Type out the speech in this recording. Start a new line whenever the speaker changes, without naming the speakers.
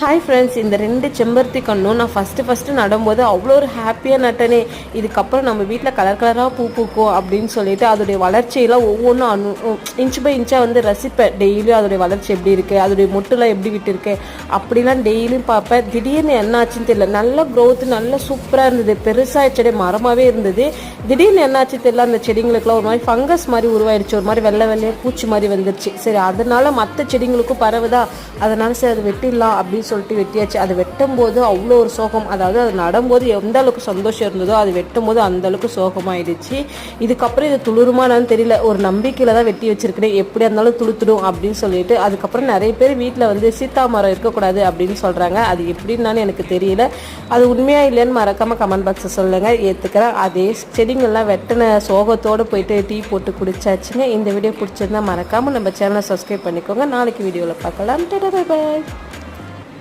Hi friends இந்த ரெண்டு செம்பருத்தி கண்ணும் நான் ஃபஸ்ட்டு ஃபஸ்ட்டு நடும்போது அவ்வளோ ஒரு ஹாப்பியாக நட்டனே. இதுக்கப்புறம் நம்ம வீட்டில் கலர் கலராக பூ பூக்கும் அப்படின்னு சொல்லிட்டு அதோடைய வளர்ச்சியெல்லாம் ஒவ்வொன்றும் அனு இன்ச் பை இன்ச்சாக வந்து ரசிப்பேன். டெய்லியும் அதோடைய வளர்ச்சி எப்படி இருக்குது அதோடைய மொட்டுலாம் எப்படி விட்டுருக்கு. அப்படிலாம் டெய்லியும் பார்ப்பேன். திடீர்னு என்ன ஆச்சுன்னு தெரியல. நல்ல க்ரோத்து நல்ல சூப்பராக இருந்தது. பெருசாக செடி மரமாகவே இருந்தது. திடீர்னு என்னாச்சு தெரியல. அந்த செடிங்களுக்குலாம் ஒரு மாதிரி ஃபங்கஸ் மாதிரி உருவாயிடுச்சு. ஒரு மாதிரி வெள்ளை வெள்ளையாக பூச்சி மாதிரி வந்துருச்சு. சரி அதனால் மற்ற செடிங்களுக்கும் பரவுதா. அதனால் சரி அதை வெட்டிடலாம் அப்படின்னு சொல்லிட்டு வெட்டியாச்சு. அது வெட்டும் போது அவ்வளோ ஒரு சோகம். அதாவது அது நடும்போது எந்த அளவுக்கு சந்தோஷம் இருந்ததோ அது வெட்டும் போது அந்த அளவுக்கு சோகமாயிடுச்சு. இதுக்கப்புறம் இது துளிருமானான்னு தெரியல. ஒரு நம்பிக்கையில் தான் வெட்டி வச்சிருக்கிறேன். எப்படியா இருந்தாலும் துளுத்துடும் அப்படின்னு சொல்லிட்டு. அதுக்கப்புறம் நிறைய பேர் வீட்டில் வந்து சீத்தா மரம் இருக்கக்கூடாது அப்படின்னு சொல்கிறாங்க அது எப்படின்னு எனக்கு தெரியல. அது உண்மையாக இல்லைன்னு மறக்காமல் கமெண்ட் பாக்ஸை சொல்லுங்கள் ஏற்றுக்கிறேன் அதே செடிங்கள்லாம் வெட்டின சோகத்தோடு போயிட்டு டீ போட்டு குடிச்சாச்சுங்க. இந்த வீடியோ பிடிச்சிருந்தா மறக்காமல் நம்ம சேனலை சப்ஸ்கிரைப் பண்ணிக்கோங்க. நாளைக்கு வீடியோவில் பார்க்கலாம். பாய்.